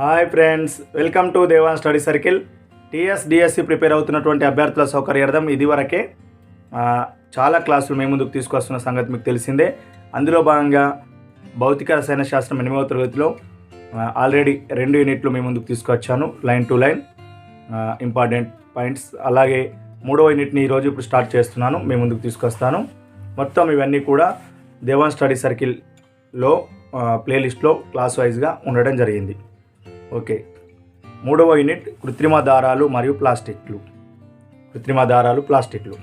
Hi friends welcome to Devan study circle. TS DSC prepare అవుతున్నటువంటి అభ్యర్థుల సౌకర్యార్థం ఇదివరకే చాలా క్లాసులు మేము ముందుకు తీసుకొస్తున్న సంగతి మీకు తెలిసిందే. అందులో భాగంగా భౌతిక రసాయన శాస్త్రం ఎనిమిదవ తరగతిలో ఆల్రెడీ రెండు యూనిట్లు మేము ముందుకు తీసుకొచ్చాను line to line important points అలాగే మూడవ యూనిట్ని ఈరోజు ఇప్పుడు స్టార్ట్ చేస్తున్నాను మీ ముందుకు తీసుకొస్తాను మొత్తం ఇవన్నీ కూడా దేవాన్ స్టడీ సర్కిల్లో ప్లేలిస్ట్లో క్లాస్ వైజ్గా ఉండడం జరిగింది. ఓకే. మూడవ యూనిట్ కృత్రిమ దారాలు మరియు ప్లాస్టిక్లు. కృత్రిమ దారాలు ప్లాస్టిక్లు.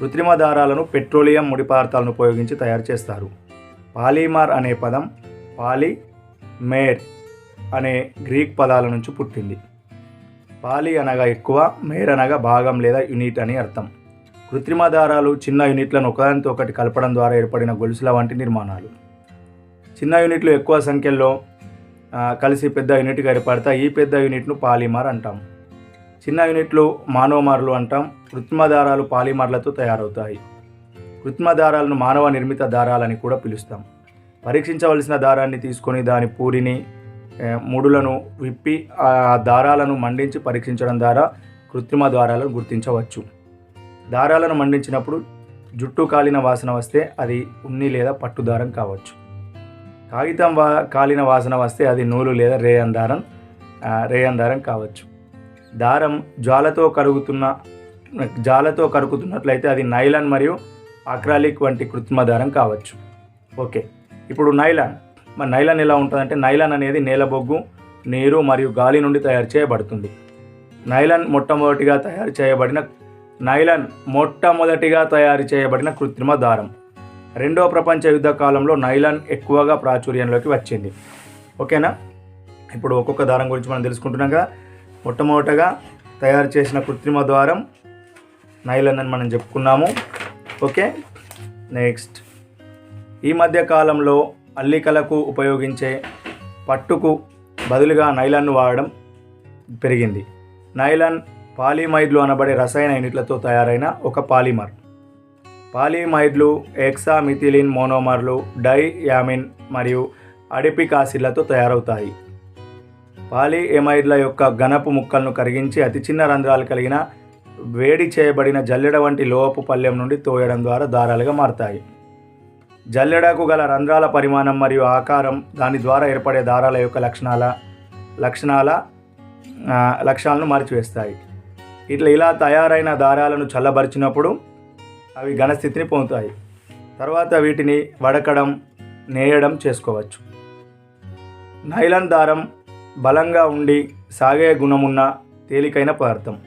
కృత్రిమ దారాలను పెట్రోలియం ముడి పదార్థాలను ఉపయోగించి తయారు చేస్తారు. పాలిమర్ అనే పదం పాలి మేర్ అనే గ్రీక్ పదాల నుంచి పుట్టింది. పాలి అనగా ఎక్కువ మేర్ అనగా భాగం లేదా యూనిట్ అని అర్థం. కృత్రిమ దారాలు చిన్న యూనిట్లను ఒకదానితో ఒకటి కలపడం ద్వారా ఏర్పడిన గొలుసుల వంటి నిర్మాణాలు. చిన్న యూనిట్లు ఎక్కువ సంఖ్యలో కలిసి పెద్ద యూనిట్గా ఏర్పడతాయి ఈ పెద్ద యూనిట్ను పాలిమర్ అంటాం. చిన్న యూనిట్లు మానవమార్లు అంటాం కృత్రిమ దారాలు పాలిమర్లతో తయారవుతాయి. కృత్రిమ దారాలను మానవ నిర్మిత దారాలని కూడా పిలుస్తాం. పరీక్షించవలసిన దారాన్ని తీసుకొని దాని పూరిని ముడులను విప్పి ఆ దారాలను మండించి పరీక్షించడం ద్వారా కృత్రిమ దారాలను గుర్తించవచ్చు. దారాలను మండించినప్పుడు జుట్టు కాలిన వాసన వస్తే అది ఉన్ని లేదా పట్టు దారం కావచ్చు. కాగితం వా కాలిన వాసన వస్తే అది నూలు లేదా రేయన్ దారం రేయన్ దారం కావచ్చు. దారం జాలతో కరుగుతున్న జాలతో కరుగుతున్నట్లయితే అది నైలాన్ మరియు అక్రాలిక్ వంటి కృత్రిమ దారం కావచ్చు. ఓకే ఇప్పుడు నైలాన్. మరి నైలాన్ ఎలా ఉంటుందంటే నైలాన్ అనేది నేలబొగ్గు నీరు మరియు గాలి నుండి తయారు చేయబడుతుంది. నైలాన్ మొట్టమొదటిగా తయారు చేయబడిన నైలాన్ మొట్టమొదటిగా తయారు చేయబడిన కృత్రిమ దారం. రెండవ ప్రపంచ యుద్ధ కాలంలో నైలాన్ ఎక్కువగా ప్రాచుర్యంలోకి వచ్చింది. ఓకేనా? ఇప్పుడు ఒక్కొక్క దారం గురించి మనం తెలుసుకుంటున్నాం కదా. మొట్టమొదటగా తయారు చేసిన కృత్రిమ ద్వారం నైలాన్ అని మనం చెప్పుకున్నాము. ఓకే? నెక్స్ట్. ఈ మధ్య కాలంలో అల్లికలకు ఉపయోగించే పట్టుకు బదులుగా నైలాన్ను వాడడం పెరిగింది. నైలాన్ పాలిమైడ్లు అనబడే రసాయన యూనిట్లతో తయారైన ఒక పాలిమర్. పాలిమైడ్లు ఎక్సామిథిలిన్ మోనోమర్లు డైయామిన్ మరియు అడిపిక్ ఆసిడ్లతో తయారవుతాయి. పాలిఎమైడ్ల యొక్క ఘనపు ముక్కలను కరిగించి అతి చిన్న రంధ్రాలు కలిగిన వేడి చేయబడిన జల్లెడ వంటి లోహపు పళ్ళెం నుండి తోయడం ద్వారా దారాలుగా మారతాయి. జల్లెడకు గల రంధ్రాల పరిమాణం మరియు ఆకారం దాని ద్వారా ఏర్పడే దారాల యొక్క లక్షణాల లక్షణాల లక్షణాలను మార్చివేస్తాయి. ఇట్లా ఇలా తయారైన దారాలను చల్లబరిచినప్పుడు అవి ఘనస్థితిని పొందుతాయి. తర్వాత వీటిని వడకడం నేయడం చేసుకోవచ్చు. నైలాన్ దారం బలంగా ఉండి సాగే గుణమున్న తేలికైన పదార్థం.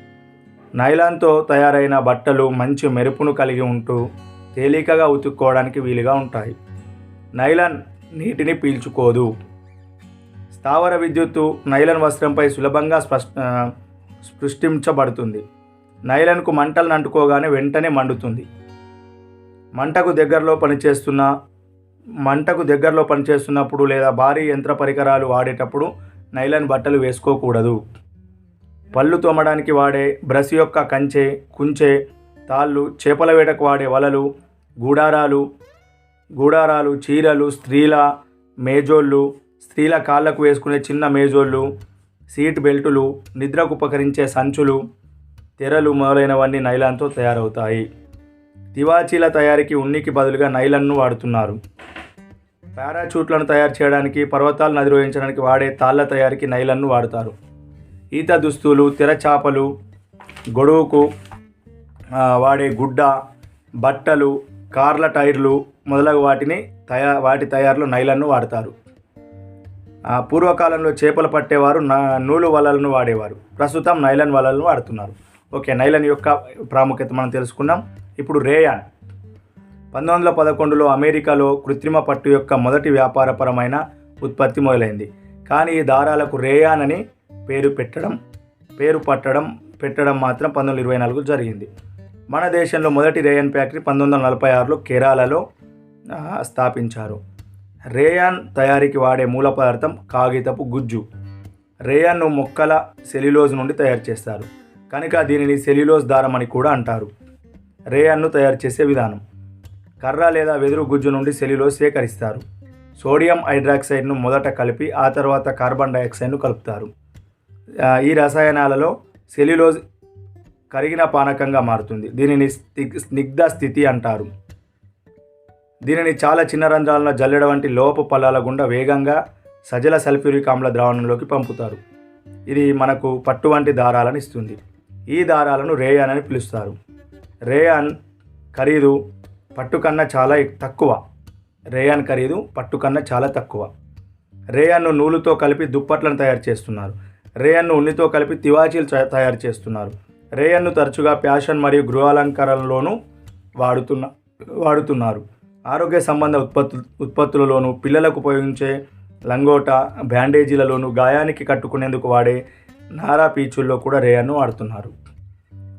నైలాన్తో తయారైన బట్టలు మంచి మెరుపును కలిగి ఉంటూ తేలికగా ఉతుక్కోవడానికి వీలుగా ఉంటాయి. నైలాన్ నీటిని పీల్చుకోదు. స్థావర విద్యుత్తు నైలాన్ వస్త్రంపై సులభంగా స్పష్ట సృష్టించబడుతుంది నైలాన్కు మంటలను అంటుకోగానే వెంటనే మండుతుంది. మంటకు దగ్గరలో పనిచేస్తున్న మంటకు దగ్గరలో పనిచేస్తున్నప్పుడు లేదా భారీ యంత్ర పరికరాలు వాడేటప్పుడు నైలాన్ బట్టలు వేసుకోకూడదు. పళ్ళు తోమడానికి వాడే బ్రష్ యొక్క కంచె కుంచె తాళ్ళు చేపల వేటకు వాడే వలలు గూడారాలు గూడారాలు చీరలు స్త్రీల మేజోళ్ళు స్త్రీల కాళ్ళకు వేసుకునే చిన్న మేజోళ్ళు సీట్ బెల్టులు నిద్రకు ఉపకరించే సంచులు తెరలు మొదలైనవన్నీ నైలాన్తో తయారవుతాయి. తివాచీల తయారీకి ఉన్నికి బదులుగా నైలాన్ను వాడుతున్నారు. పారాచూట్లను తయారు చేయడానికి పర్వతాలను అధిరోహించడానికి వాడే తాళ్ళ తయారీకి నైలాన్ను వాడుతారు. ఈత దుస్తులు తెరచాపలు గొడుగుకు వాడే గుడ్డ బట్టలు కార్ల టైర్లు మొదలగు వాటిని తయా వాటి తయారులో నైలాన్ను వాడతారు. పూర్వకాలంలో చేపలు పట్టేవారు నా నూలు వలలను వాడేవారు. ప్రస్తుతం నైలాన్ వలలను వాడుతున్నారు. ఓకే నైలాన్ యొక్క ప్రాముఖ్యత మనం తెలుసుకున్నాం. ఇప్పుడు రేయాన్. పంతొమ్మిది వందల పదకొండులో అమెరికాలో కృత్రిమ పట్టు యొక్క మొదటి వ్యాపారపరమైన ఉత్పత్తి మొదలైంది. కానీ ఈ దారాలకు రేయాన్ అని పేరు పెట్టడం పేరు పట్టడం పెట్టడం మాత్రం పంతొమ్మిది వందల ఇరవై నాలుగు జరిగింది. మన దేశంలో మొదటి రేయన్ ఫ్యాక్టరీ పంతొమ్మిది వందల నలభై ఆరులో కేరళలో స్థాపించారు. రేయాన్ తయారీకి వాడే మూల పదార్థం కాగితపు గుజ్జు. రేయాన్ను మొక్కల సెల్యులోజ్ నుండి తయారు చేస్తారు. కనుక దీనిని సెల్యులోజ్ దారం అని కూడా అంటారు. రేయన్ను తయారు చేసే విధానం. కర్ర లేదా వెదురు గుజ్జు నుండి సెల్యులోజ్ సేకరిస్తారు. సోడియం హైడ్రాక్సైడ్ను మొదట కలిపి ఆ తర్వాత కార్బన్ డైఆక్సైడ్ను కలుపుతారు. ఈ రసాయనాలలో సెల్యులోజ్ కరిగిన పానకంగా మారుతుంది. దీనిని స్నిగ్- స్నిగ్ధ స్థితి అంటారు. దీనిని చాలా చిన్న రంధ్రాలను జల్లెడ వంటి లోపు పల్లాల గుండా వేగంగా సజల సల్ఫ్యూరిక్ ఆమ్ల ద్రావణంలోకి పంపుతారు. ఇది మనకు పట్టు వంటి దారాలను ఇస్తుంది. ఈ దారాలను రేయాన్ అని పిలుస్తారు. రేయాన్ ఖరీదు పట్టు కన్నా చాలా తక్కువ. రేయాన్ ఖరీదు పట్టు కన్నా చాలా తక్కువ. రేయాన్ను నూలుతో కలిపి దుప్పట్లను తయారు చేస్తున్నారు. రేయన్ను ఉన్నితో కలిపి తివాచీలు తయ- తయారు చేస్తున్నారు. రేయన్ను తరచుగా ఫ్యాషన్ మరియు గృహాలంకరణలోనూ వాడుతున్న వాడుతున్నారు. ఆరోగ్య సంబంధ ఉత్పత్తు ఉత్పత్తులలోనూ పిల్లలకు ఉపయోగించే లంగోట బ్యాండేజీలలోనూ గాయానికి కట్టుకునేందుకు వాడే నారా పీచుల్లో కూడా రేయాన్ను వాడుతున్నారు.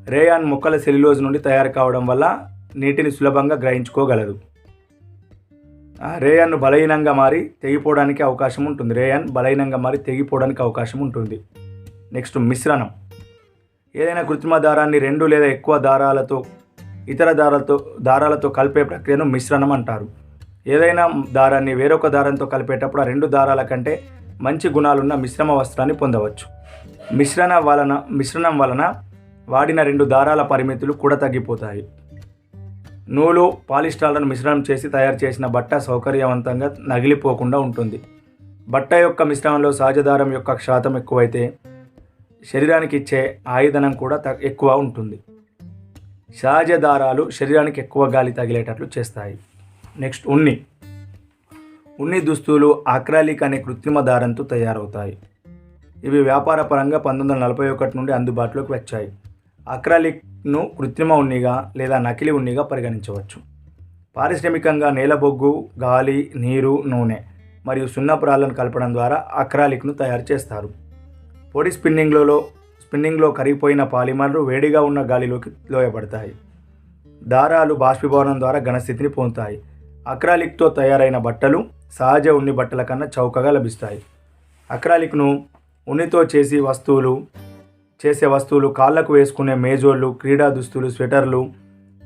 రేయాన్ మొక్కల సెల్యులోజ్ నుండి తయారు కావడం వల్ల నీటిని సులభంగా గ్రహించుకోగలదు. ఆ రేయన్ను బలహీనంగా మారి తెగిపోవడానికి అవకాశం ఉంటుంది. రేయాన్ బలహీనంగా మారి తెగిపోవడానికి అవకాశం ఉంటుంది. నెక్స్ట్ మిశ్రణం. ఏదైనా కృత్రిమ దారాన్ని రెండు లేదా ఎక్కువ దారాలతో ఇతర దారాలతో దారాలతో కలిపే ప్రక్రియను మిశ్రణం అంటారు. ఏదైనా దారాన్ని వేరొక దారంతో కలిపేటప్పుడు ఆ రెండు దారాల కంటే మంచి గుణాలున్న మిశ్రమ వస్త్రాన్ని పొందవచ్చు. మిశ్రణ వలన మిశ్రణం వలన వాడిన రెండు దారాల పరిమితులు కూడా తగ్గిపోతాయి. నూలు పాలిస్టాలను మిశ్రమం చేసి తయారు చేసిన బట్ట సౌకర్యవంతంగా నగిలిపోకుండా ఉంటుంది. బట్ట యొక్క మిశ్రమంలో సహజదారం యొక్క శాతం ఎక్కువైతే శరీరానికి ఇచ్చే ఆయుధనం కూడా త- ఎక్కువ ఉంటుంది. సహజ దారాలు శరీరానికి ఎక్కువ గాలి తగిలేటట్లు చేస్తాయి. నెక్స్ట్ ఉన్ని. ఉన్ని దుస్తులు ఆక్రాలిక్ అనే కృత్రిమ దారంతో తయారవుతాయి. ఇవి వ్యాపార పరంగా పంతొమ్మిది వందల నలభై ఒకటి నుండి అందుబాటులోకి వచ్చాయి. అక్రాలిక్ను కృత్రిమ ఉన్నిగా లేదా నకిలీ ఉన్నిగా పరిగణించవచ్చు. పారిశ్రామికంగా నేలబొగ్గు గాలి నీరు నూనె మరియు సున్నపురాలను కలపడం ద్వారా అక్రాలిక్ను తయారు చేస్తారు. పొడి స్పిన్నింగ్లలో స్పిన్నింగ్లో కరిగిపోయిన పాలిమర్లు వేడిగా ఉన్న గాలిలోకి లోయబడతాయి. దారాలు బాష్పీభవనం ద్వారా ఘనస్థితిని పొందుతాయి. అక్రాలిక్తో తయారైన బట్టలు సహజ ఉన్ని బట్టల కన్నా చౌకగా లభిస్తాయి. అక్రాలిక్ను ఉన్నితో చేసి వస్తువులు చేసే వస్తువులు కాళ్ళకు వేసుకునే మేజోళ్ళు క్రీడా దుస్తులు స్వెటర్లు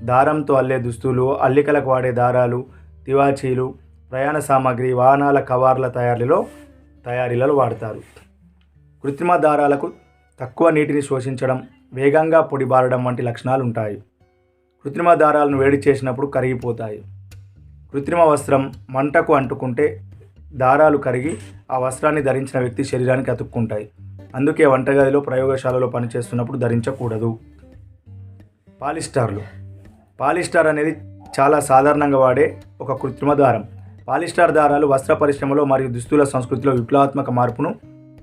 దారంతో అల్లే దుస్తులు అల్లికలకు వాడే దారాలు తివాచీలు ప్రయాణ సామాగ్రి వాహనాల కవర్ల తయారీలో తయారీలలో వాడతారు. కృత్రిమ దారాలకు తక్కువ నీటిని శోషించడం వేగంగా పొడిబారడం వంటి లక్షణాలు ఉంటాయి కృత్రిమ దారాలను వేడి చేసినప్పుడు కరిగిపోతాయి. కృత్రిమ వస్త్రం మంటకు అంటుకుంటే దారాలు కరిగి ఆ వస్త్రాన్ని ధరించిన వ్యక్తి శరీరానికి అతుక్కుంటాయి. అందుకే వంటగదిలో ప్రయోగశాలలో పనిచేస్తున్నప్పుడు ధరించకూడదు. పాలిస్టార్లు. పాలిస్టార్ అనేది చాలా సాధారణంగా వాడే ఒక కృత్రిమ దారం. పాలిస్టార్ దారాలు వస్త్ర పరిశ్రమలో మరియు దుస్తుల సంస్కృతిలో విప్లవాత్మక మార్పును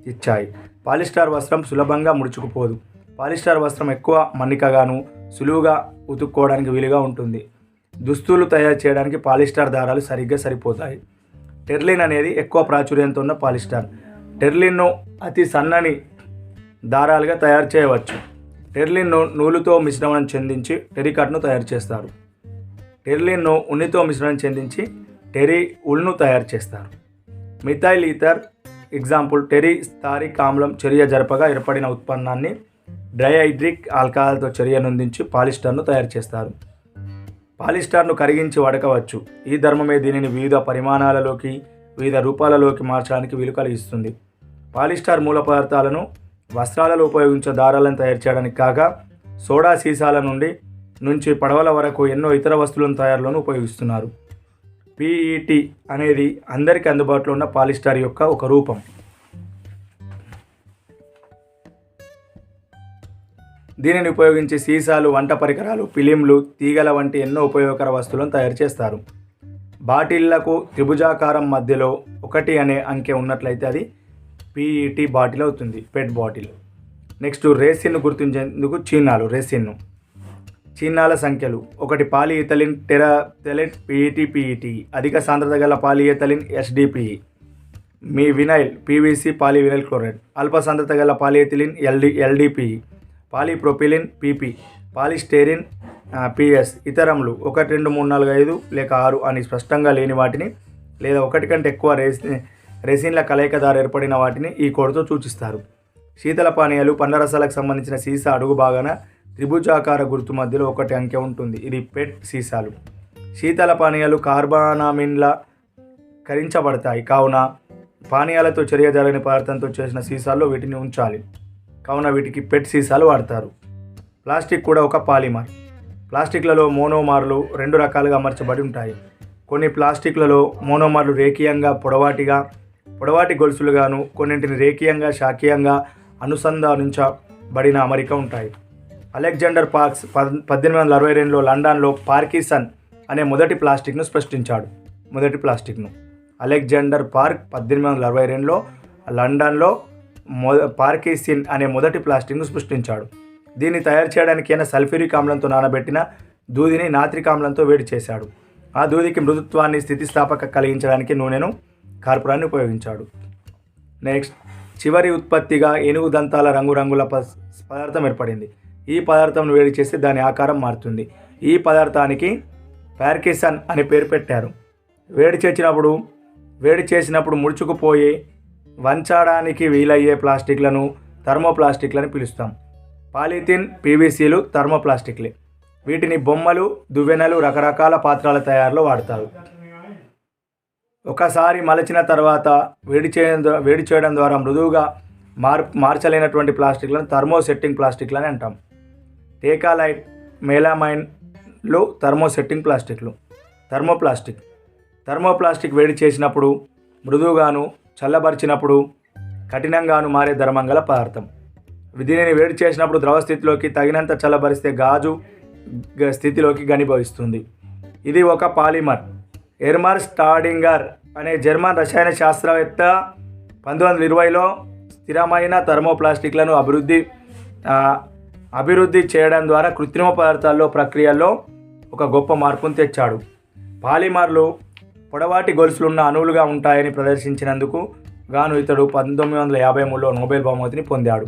ఇచ్చాయి. పాలిస్టార్ వస్త్రం సులభంగా ముడుచుకుపోదు. పాలిస్టార్ వస్త్రం ఎక్కువ మన్నికగాను సులువుగా ఉతుక్కోవడానికి వీలుగా ఉంటుంది. దుస్తులు తయారు చేయడానికి పాలిస్టార్ దారాలు సరిగ్గా సరిపోతాయి. టెర్లిన్ అనేది ఎక్కువ ప్రాచుర్యంతో ఉన్న పాలిస్టర్. టెర్లిన్ను అతి సన్నని దారాలుగా తయారు చేయవచ్చు. టెర్లిన్ను నూలుతో మిశ్రమం చెందించి టెరికాట్ను తయారు చేస్తారు. టెర్లిన్ను ఉన్నితో మిశ్రమం చెందించి టెరీ ఉల్ను తయారు చేస్తారు. మిథైల్ ఈథర్ ఎగ్జాంపుల్ టెరీ స్థారిక్ ఆమ్లం చర్య జరపగా ఏర్పడిన ఉత్పన్నాన్ని డ్రైహైడ్రిక్ ఆల్కహాల్తో చర్యనందించి పాలిస్టర్ను తయారు చేస్తారు. పాలిస్టార్ను కరిగించి వడకవచ్చు. ఈ ధర్మమే దీనిని వివిధ పరిమాణాలలోకి వివిధ రూపాలలోకి మార్చడానికి వీలు కలిగిస్తుంది. పాలిస్టార్ మూల పదార్థాలను వస్త్రాలలో ఉపయోగించే దారాలను తయారు చేయడానికి కాక సోడా సీసాల నుండి నుంచి పడవల వరకు ఎన్నో ఇతర వస్తువులను తయారులోనూ ఉపయోగిస్తున్నారు. పీఈటీ అనేది అందరికీ అందుబాటులో ఉన్న పాలిస్టార్ యొక్క ఒక రూపం. దీనిని ఉపయోగించి సీసాలు వంట పరికరాలు ఫిలింలు తీగల వంటి ఎన్నో ఉపయోగకర వస్తువులను తయారు చేస్తారు. బాటిళ్ళకు త్రిభుజాకారం మధ్యలో ఒకటి అనే అంకె ఉన్నట్లయితే అది పీఈటీ బాటిల్ అవుతుంది పెట్ బాటిల్. నెక్స్ట్ రేసిన్ను గుర్తించేందుకు చీనాలు రేసిన్ను. చిహ్నాల సంఖ్యలు. ఒకటి polyethylene terephthalate PET PET. అధిక సాంద్రత గల పాలిఇథలిన్ ఎస్డిపిఈ మీ వినైల్ పీవీసీ పాలివినైల్ క్లోరైడ్. అల్ప సాంద్రత గల polyethylene LD LDPE polypropylene PP polystyrene PS ఇతరములు ఒకటి రెండు మూడు నాలుగు ఐదు లేక ఆరు అని స్పష్టంగా లేని వాటిని లేదా ఒకటి కంటే ఎక్కువ రెసి రెసిన్ల కలయిక ద్వారా ఏర్పడిన వాటిని ఈ కోడ్తో సూచిస్తారు. శీతల పానీయాలు పండ్లరసాలకు సంబంధించిన సీసా అడుగు భాగాన త్రిభుజాకార గుర్తు మధ్యలో ఒకటి అంకె ఉంటుంది. ఇది పెట్ సీసాలు. శీతల పానీయాలు కార్బానామిన్ల కరించబడతాయి. కావున పానీయాలతో చర్య జరగని పదార్థంతో చేసిన సీసాల్లో వీటిని ఉంచాలి. కావున వీటికి పెట్ సీసాలు వాడతారు. ప్లాస్టిక్ కూడా ఒక పాలిమర్. ప్లాస్టిక్లలో మోనోమార్లు రెండు రకాలుగా అమర్చబడి ఉంటాయి. కొన్ని ప్లాస్టిక్లలో మోనోమార్లు రేఖీయంగా పొడవాటిగా పొడవాటి గొలుసులుగాను కొన్నింటిని రేఖీయంగా శాఖీయంగా అనుసంధానించబడిన అమరిక ఉంటాయి. అలెగ్జాండర్ పార్క్స్ పద్ పద్దెనిమిది వందల అరవై రెండులో లండన్లో పార్కిసన్ అనే మొదటి ప్లాస్టిక్ను సృష్టించాడు. మొదటి ప్లాస్టిక్ను. అలెగ్జాండర్ పార్క్ పద్దెనిమిది వందల అరవై రెండులో లండన్లో మొ పార్కేసిన్ అనే మొదటి ప్లాస్టిక్ను సృష్టించాడు. దీన్ని తయారు చేయడానికి అయిన సల్ఫ్యూరిక్ ఆమ్లంతో నానబెట్టిన దూదిని నాత్రిక ఆమ్లంతో వేడి చేశాడు. ఆ దూదికి మృదుత్వాన్ని స్థితిస్థాపక కలిగించడానికి నూనెను కార్పురాన్ని ఉపయోగించాడు. నెక్స్ట్ చివరి ఉత్పత్తిగా ఏనుగు దంతాల రంగురంగుల ప- పదార్థం ఏర్పడింది. ఈ పదార్థం వేడి చేస్తే దాని ఆకారం మారుతుంది. ఈ పదార్థానికి ప్యార్కేసన్ అని పేరు పెట్టారు. వేడి చేసినప్పుడు వేడి చేసినప్పుడు ముడుచుకుపోయి వంచడానికి వీలయ్యే ప్లాస్టిక్లను థర్మోప్లాస్టిక్లని పిలుస్తాం. పాలిథిన్ పీవీసీలు థర్మోప్లాస్టిక్లే. వీటిని బొమ్మలు దువ్వెనలు రకరకాల పాత్రల తయారీలో వాడతారు. ఒకసారి మలచిన తర్వాత వేడి చేయడం వేడి చేయడం ద్వారా మృదువుగా మార్ మార్చలేనటువంటి ప్లాస్టిక్లను థర్మోసెట్టింగ్ ప్లాస్టిక్లు అని అంటాం. టేకాలైట్ మేలామైన్లు థర్మోసెట్టింగ్ ప్లాస్టిక్లు. థర్మోప్లాస్టిక్. థర్మోప్లాస్టిక్ వేడి చేసినప్పుడు మృదువుగాను చల్లబరిచినప్పుడు కఠినంగాను మారే ధర్మంగల పదార్థం. దీనిని వేడి చేసినప్పుడు ద్రవ స్థితిలోకి తగినంత చల్లబరిస్తే గాజు స్థితిలోకి గనిభవిస్తుంది ఇది ఒక పాలిమర్. ఎర్మర్ స్టాడింగర్ అనే జర్మన్ రసాయన శాస్త్రవేత్త పంతొమ్మిది వందల ఇరవైలో స్థిరమైన థర్మోప్లాస్టిక్లను అభివృద్ధి అభివృద్ధి చేయడం ద్వారా కృత్రిమ పదార్థాల్లో ప్రక్రియల్లో ఒక గొప్ప మార్పును తెచ్చాడు. పాలిమర్లు పొడవాటి గొలుసులున్న అణువులుగా ఉంటాయని ప్రదర్శించినందుకు గాను ఇతడు పంతొమ్మిది వందల యాభై మూడులో నోబెల్ బహుమతిని పొందాడు.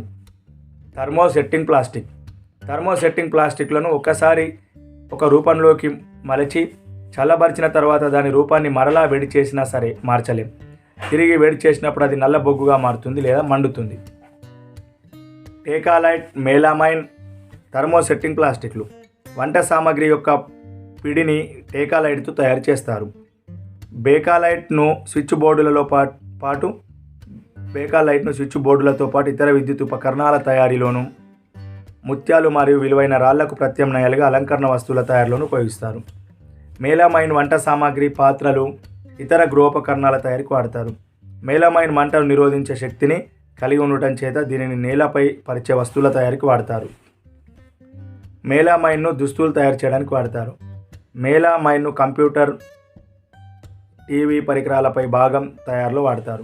Thermosetting plastic. థర్మో సెట్టింగ్ ప్లాస్టిక్లను ఒక్కసారి ఒక రూపంలోకి మలచి చల్లబరిచిన తర్వాత దాని రూపాన్ని మరలా వేడి చేసినా సరే మార్చలేం. తిరిగి వేడి చేసినప్పుడు అది నల్ల బొగ్గుగా మారుతుంది లేదా మండుతుంది. టేకాలైట్ మేలామైన్ థర్మో సెట్టింగ్ ప్లాస్టిక్లు వంట సామాగ్రి యొక్క పిడిని టేకాలైట్తో తయారు చేస్తారు. బేకాలైట్ను స్విచ్ బోర్డులలో పా- పాటు బేకాలైట్ను స్విచ్ బోర్డులతో పాటు ఇతర విద్యుత్ ఉపకరణాల తయారీలోను ముత్యాలు మరియు విలువైన రాళ్ళకు ప్రత్యామ్నాయాలుగా అలంకరణ వస్తువుల తయారీలోను ఉపయోగిస్తారు. మేలామైన్ వంట సామాగ్రి పాత్రలు ఇతర గృహోపకరణాల తయారీకి వాడతారు. మేలామైన్ మంటను నిరోధించే శక్తిని కలిగి ఉండటం చేత దీనిని నేలపై పరిచే వస్తువుల తయారీకి వాడతారు. మేలామైన్ను దుస్తులు తయారు చేయడానికి వాడతారు. మేలామైన్ను కంప్యూటర్ టీవీ పరికరాలపై భాగం తయారులో వాడతారు.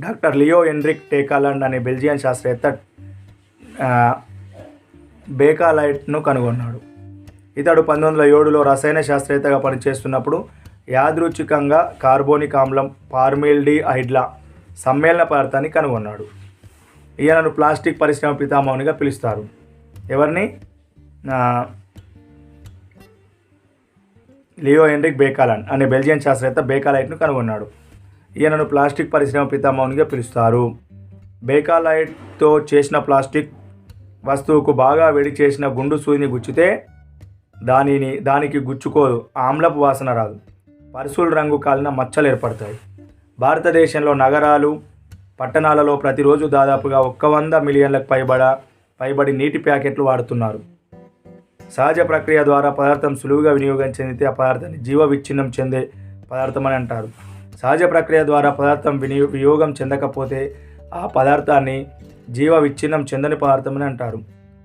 డాక్టర్ లియో ఎన్రిక్ టేకాలాండ్ అనే బెల్జియన్ శాస్త్రవేత్త బేకాలైట్ను కనుగొన్నాడు. ఇతడు పంతొమ్మిది వందల ఏడులో రసాయన శాస్త్రవేత్తగా పనిచేస్తున్నప్పుడు యాదృచ్ఛికంగా కార్బోనిక్ ఆమ్లం పార్మిల్డి హైడ్లా సమ్మేళన పదార్థాన్ని కనుగొన్నాడు. ఈయనను ప్లాస్టిక్ పరిశ్రమ పితామహునిగా పిలుస్తారు. ఎవరిని? లియో హెన్రిక్ బేకాలాన్ అనే బెల్జియన్ శాస్త్రవేత్త బేకాలైట్ను కనుగొన్నాడు. ఈయనను ప్లాస్టిక్ పరిశ్రమ పితామౌనిగా పిలుస్తారు. బేకాలైట్తో చేసిన ప్లాస్టిక్ వస్తువుకు బాగా వేడి చేసిన గుండు సూదిని గుచ్చితే దానిని దానికి గుచ్చుకోదు ఆమ్లపు వాసన రాదు. పరుసుల రంగు కాలిన మచ్చలు ఏర్పడతాయి. భారతదేశంలో నగరాలు పట్టణాలలో ప్రతిరోజు దాదాపుగా ఒక్క వంద మిలియన్లకు పైబడ పైబడి నీటి ప్యాకెట్లు వాడుతున్నారు. సహజ ప్రక్రియ ద్వారా పదార్థం సులువుగా వినియోగం చెందితే ఆ పదార్థాన్ని జీవ విచ్ఛిన్నం చెందే పదార్థం అని అంటారు. సహజ ప్రక్రియ ద్వారా పదార్థం వినియో వియోగం చెందకపోతే ఆ పదార్థాన్ని జీవ విచ్ఛిన్నం చెందని పదార్థం అని అంటారు.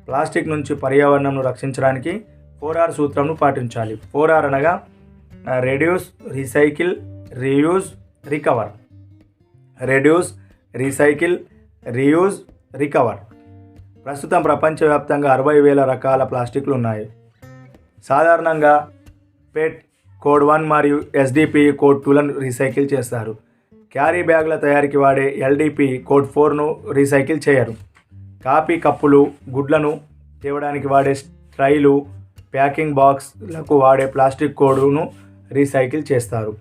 ప్లాస్టిక్ నుంచి పర్యావరణంను రక్షించడానికి ఫోర్ ఆర్ సూత్రంను పాటించాలి. ఫోర్ ఆర్ అనగా reduce recycle reuse recover. Reduce recycle reuse recover. ప్రస్తుతం ప్రపంచవ్యాప్తంగా అరవై వేల రకాల ప్లాస్టిక్లు ఉన్నాయి. సాధారణంగా పెట్ కోడ్ వన్ మరియు ఎస్డిపి కోడ్ టూలను రీసైకిల్ చేస్తారు. క్యారీ బ్యాగ్ల తయారీకి వాడే ఎల్డిపి కోడ్ ఫోర్ను రీసైకిల్ చేయరు. కాఫీ కప్పులు గుడ్లను తేవడానికి వాడే ట్రైలు ప్యాకింగ్ బాక్స్లకు వాడే ప్లాస్టిక్ కోడును రీసైకిల్ చేస్తారు.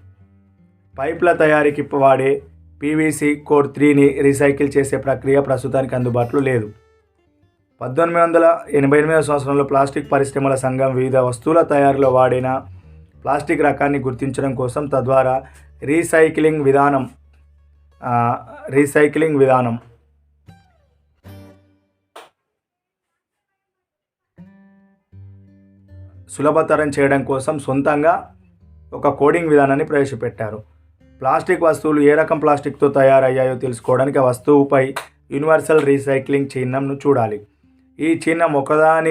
పైప్ల తయారీకి వాడే పీవీసీ కోడ్ త్రీని రీసైకిల్ చేసే ప్రక్రియ ప్రస్తుతానికి అందుబాటులో లేదు. పద్దెనిమిది వందల ఎనభై ఎనిమిదవ సంవత్సరంలో ప్లాస్టిక్ పరిశ్రమల సంఘం వివిధ వస్తువుల తయారీలో వాడిన ప్లాస్టిక్ రకాన్ని గుర్తించడం కోసం తద్వారా రీసైక్లింగ్ విధానం రీసైక్లింగ్ విధానం. సులభతరం చేయడం కోసం సొంతంగా ఒక కోడింగ్ విధానాన్ని ప్రవేశపెట్టారు. ప్లాస్టిక్ వస్తువులు ఏ రకం ప్లాస్టిక్తో తయారయ్యాయో తెలుసుకోవడానికి ఆ వస్తువుపై యూనివర్సల్ రీసైక్లింగ్ చిహ్నంను చూడాలి. ఈ చిహ్నం ఒకదాని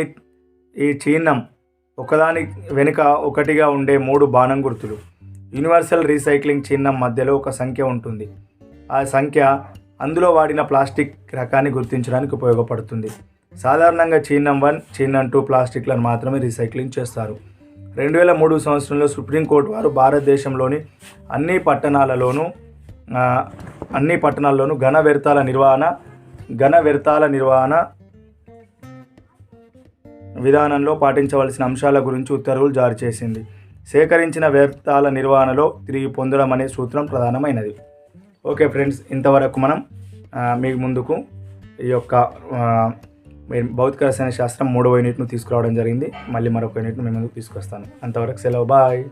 ఈ చిహ్నం ఒకదాని వెనుక ఒకటిగా ఉండే మూడు బాణం గుర్తులు. యూనివర్సల్ రీసైక్లింగ్ చిహ్నం మధ్యలో ఒక సంఖ్య ఉంటుంది. ఆ సంఖ్య అందులో వాడిన ప్లాస్టిక్ రకాన్ని గుర్తించడానికి ఉపయోగపడుతుంది. సాధారణంగా చిహ్నం వన్ చిహ్నం టూ ప్లాస్టిక్లను మాత్రమే రీసైక్లింగ్ చేస్తారు. రెండు వేల మూడు సంవత్సరంలో సుప్రీంకోర్టు వారు భారతదేశంలోని అన్ని పట్టణాలలోనూ అన్ని పట్టణాల్లోనూ ఘన వ్యర్థాల నిర్వహణ ఘన వ్యర్థాల నిర్వహణ విధానంలో పాటించవలసిన అంశాల గురించి ఉత్తర్వులు జారీ చేసింది. సేకరించిన వ్యర్థాల నిర్వహణలో తిరిగి పొందడం అనే సూత్రం ప్రధానమైనది. ఓకే ఫ్రెండ్స్ ఇంతవరకు మనం మీ ముందుకు ఈ యొక్క భౌతిక రసాయన శాస్త్రం మూడవ యూనిట్ను తీసుకురావడం జరిగింది. మళ్ళీ మరొక యూనిట్ను మీ ముందుకు తీసుకొస్తాను. అంతవరకు సెలవు. బాయ్.